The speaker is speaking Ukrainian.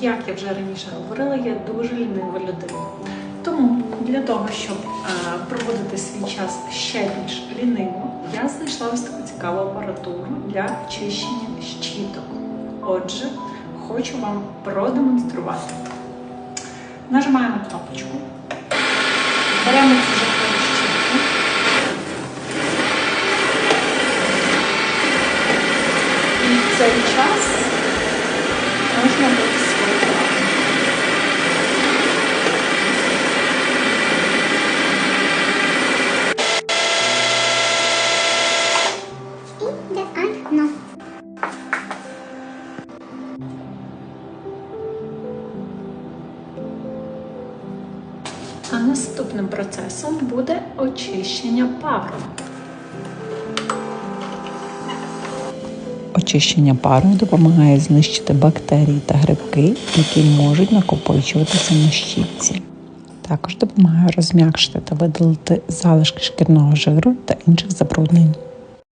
як я вже раніше говорила, я дуже лінива людина. Тому для того, щоб е, проводити свій час ще більш ліниво, я знайшла ось таку цікаву апаратуру для чищення щіток. Отже, хочу вам продемонструвати. Нажимаємо кнопочку, беремо цю жахливу щітку. І в цей час А наступним процесом буде очищення пару. Очищення пару допомагає знищити бактерії та грибки, які можуть накопичуватися на щітці. Також допомагає розм'якшити та видалити залишки шкірного жиру та інших забруднень.